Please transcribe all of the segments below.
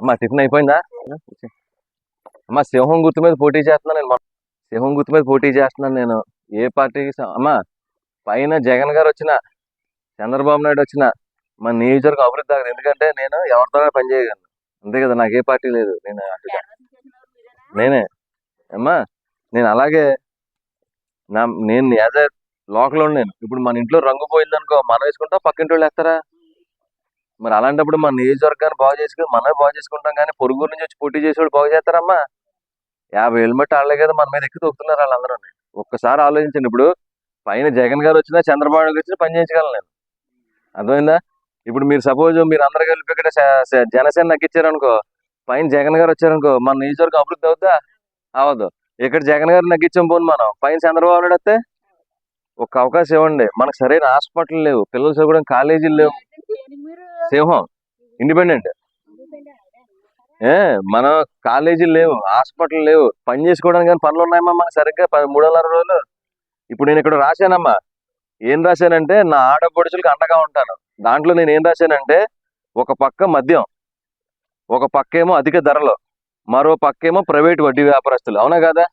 అమ్మా టిఫిన్ అయిపోయిందా? అమ్మా సింహం గుర్తు మీద పోటీ చేస్తున్నాను నేను. సింహం గుర్తు మీద పోటీ చేస్తున్నాను నేను. ఏ పార్టీకి అమ్మా పైన జగన్ గారు వచ్చిన చంద్రబాబు నాయుడు వచ్చిన మన నియోజకవర్గం అభివృద్ధి ఆగదు. ఎందుకంటే నేను ఎవరితోనే పని చేయగలను. అంతే కదా నాకు ఏ పార్టీ లేదు. నేను నేనే. అమ్మా నేను అలాగే నా నేను యాజ్ ఏ లోకల్ నేను. ఇప్పుడు మన ఇంట్లో రంగు పోయిందనుకో మనం వేసుకుంటాం పక్కింటి వాళ్ళు వేస్తారా? మరి అలాంటప్పుడు మన నియోజకవర్గాన్ని బాగు చేసుకుని మనమే బాగు చేసుకుంటాం కానీ పొరుగురు నుంచి వచ్చి పోటీ చేసేవాడు బాగు చేస్తారమ్మా. యాభై ఏళ్ళు మట్టి వాళ్ళే కదా మన మీద ఎక్కువ తొక్కుతున్నారు వాళ్ళందరూ. ఒక్కసారి ఆలోచించండి ఇప్పుడు. పైన జగన్ గారు వచ్చినా చంద్రబాబు నాయుడు వచ్చినా పని చేయించగలను నేను. అర్థమైందా? ఇప్పుడు మీరు సపోజ్ మీరు అందరు కలిపి ఇక్కడ జనసేన శ- జనసేన నగ్గించారనుకో పైన జగన్ గారు వచ్చారనుకో మన నియోజకవర్గం అభివృద్ధి అవుద్దా? అవ్వదు ఇక్కడ జగన్ గారు నగ్గించాం పోను మనం. పైన చంద్రబాబు నాయుడు వస్తే ఒక అవకాశం ఇవ్వండి. మనకు సరైన హాస్పిటల్ లేవు. పిల్లలు చదువుకోవడం కాలేజీలు లేవు. సింహం ఇండిపెండెంట్. ఏ మన కాలేజీలు లేవు హాస్పిటల్ లేవు. పని చేసుకోవడానికి కానీ పనులు ఉన్నాయమ్మా మనకు సరిగ్గా. ప- మూడు వందల అరవై రోజులు. ఇప్పుడు నేను ఇక్కడ రాశానమ్మా. ఏం రాశానంటే నా ఆడపడుచులకు అండగా ఉంటాను. దాంట్లో నేను ఏం రాశానంటే ఒక పక్క మద్యం ఒక పక్కేమో అధిక ధరలు మరో పక్కేమో ప్రైవేట్ వడ్డీ వ్యాపారస్తులు. అవునా కదా?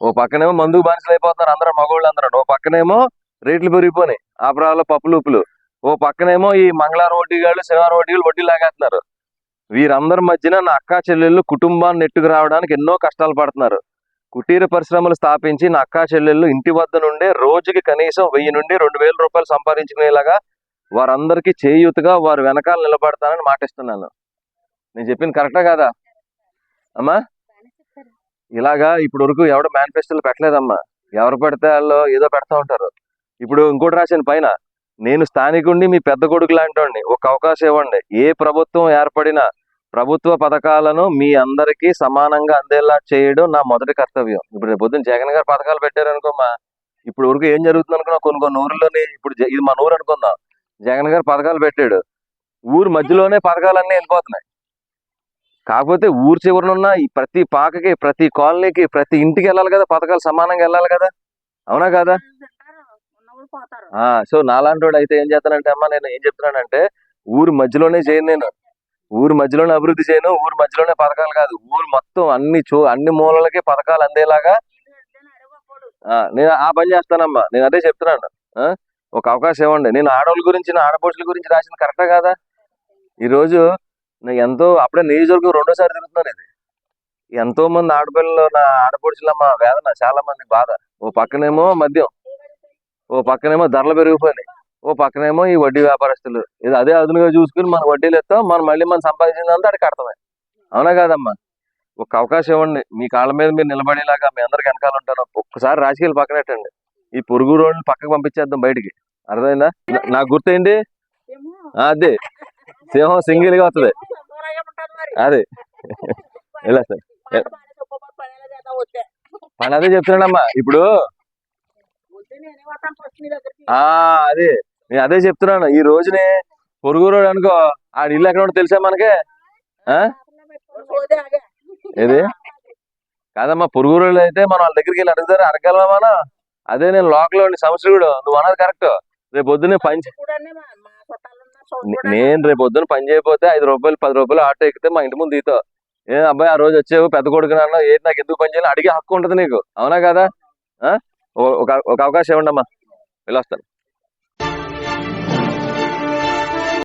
ఓ పక్కనేమో మందుకు బానిసలు అయిపోతున్నారు అందరూ మగవాళ్ళు అందరూ ఓ పక్కనేమో రేట్లు పెరిగిపోయినాయి. ఆపరాలో పప్పులు ఉప్పులు. ఓ పక్కనేమో ఈ మంగళవారం వడ్డీగాళ్ళు శనివారం వడ్డీలు వడ్డీ లాగేస్తున్నారు. వీరందరి మధ్యన నా అక్కా చెల్లెళ్ళు కుటుంబాన్ని నెట్టుకు రావడానికి ఎన్నో కష్టాలు పడుతున్నారు. కుటీర పరిశ్రమలు స్థాపించి నా అక్కా చెల్లెళ్ళు ఇంటి వద్ద నుండే రోజుకి కనీసం వెయ్యి నుండి రెండు వేల రూపాయలు సంపాదించుకునేలాగా వారందరికీ చేయూతగా వారు వెనకాల నిలబడతానని మాటిస్తున్నాను. నేను చెప్పింది కరెక్టా కాదా? అమ్మా? ఇలాగా ఇప్పుడు వరకు ఎవడో మేనిఫెస్టోలు పెట్టలేదమ్మా. ఎవరు పెడితే వాళ్ళు ఏదో పెడతా ఉంటారు. ఇప్పుడు ఇంకోటి రాశాను పైన. నేను స్థానికుడిని మీ పెద్ద కొడుకు లాంటి ఒక అవకాశం ఇవ్వండి. ఏ ప్రభుత్వం ఏర్పడినా ప్రభుత్వ పథకాలను మీ అందరికీ సమానంగా అందేలా చేయడం నా మొదటి కర్తవ్యం. ఇప్పుడు రేపు పొద్దున్న జగన్ గారు పథకాలు పెట్టారనుకోమా ఇప్పుడు వరకు ఏం జరుగుతుంది అనుకున్నా కొన్ని కొన్ని ఊర్లోనే ఇప్పుడు జ- ఇది మన ఊరు అనుకుందాం. జగన్ గారు పథకాలు పెట్టాడు. ఊరు మధ్యలోనే పథకాలన్నీ వెళ్ళిపోతున్నాయి. కాకపోతే ఊరు చివరనున్న ఈ ప్రతి పాకకి ప్రతి కాలనీకి ప్రతి ఇంటికి వెళ్ళాలి కదా పథకాలు సమానంగా వెళ్ళాలి కదా. అవునా కదా? ఆ సో నాలాంటి వాడు అయితే ఏం చేస్తానంటే అమ్మా నేను ఏం చెప్తున్నానంటే ఊరు మధ్యలోనే చేయను నేను. ఊరు మధ్యలోనే అభివృద్ధి చేయను ఊరు మధ్యలోనే పథకాలు కాదు. ఊరు మొత్తం అన్ని చో అన్ని మూలలకి పథకాలు అందేలాగా ఆ, నేను ఆ పని చేస్తానమ్మా. నేను అదే చెప్తున్నాను. ఆ, ఒక అవకాశం ఇవ్వండి. నేను ఆడవాళ్ళ గురించి నా ఆడపడుచుల గురించి రాసింది కరెక్టా కాదా? ఈ నేను ఎంతో అప్పుడే నియోజకవర్గం రెండోసారి తిరుగుతున్నాను ఇది. ఎంతో మంది ఆడపిల్లలు నా ఆడపడుచులమ్మ వేదన చాలా మంది బాధ. ఓ పక్కనేమో మద్యం ఓ పక్కనేమో ధరలు పెరిగిపోయినాయి ఓ పక్కనేమో ఈ వడ్డీ వ్యాపారస్తులు. ఇది అదే అదునుగా చూసుకుని మన వడ్డీలు ఎత్తాం మనం మళ్ళీ మనం సంపాదించిందంతా అడికి కడతామే. అవునా కాదమ్మా? ఒక అవకాశం ఇవ్వండి. మీ కాళ్ళ మీద మీరు నిలబడేలాగా మీ అందరికి వెనకాల ఉంటాను. ఒక్కసారి రాజకీయాలు పక్కనెట్టండి ఈ పొరుగు రోడ్ని పక్కకు పంపించేద్దాం బయటికి. అర్థమైందా? నాకు గుర్తయింది ఆ, అదే. సింహం సింగిల్గా వస్తుంది. అదే. ఇలా సార్? పని అదే చెప్తున్నానమ్మా ఇప్పుడు ఆ అదే. నేను అదే చెప్తున్నాను ఈ రోజునే పొరుగు రోడ్ అనుకో ఆ ఇల్లు ఎక్కడ ఉంటుందో తెలుసా మనకే? ఏది? కాదమ్మా పొరుగు రోడ్లు అయితే మనం వాళ్ళ దగ్గరికి వెళ్ళి అడుగుతారు అడగలమా మనం? అదే నేను లోకల్ సంవత్సరం నువ్వు అన్నది కరెక్ట్ రేపు పొద్దున్నే పని చే- నే- నేను రేపు పొద్దున్న పని చేయకపోతే ఐదు రూపాయలు పది రూపాయలు ఆటో ఎక్కితే మా ఇంటి ముందు దిగుతావు ఏ అబ్బాయి ఆ రోజు వచ్చావు పెద్ద కొడుకు నాన్న ఏంటి నాకు ఎందుకు పని చేయాలి? అడిగే హక్కు ఉంటుంది నీకు. అవునా కదా? ఆ? ఓ- ఒక ఒక అవకాశం ఇవ్వండి అమ్మా వెళ్ళొస్తాను.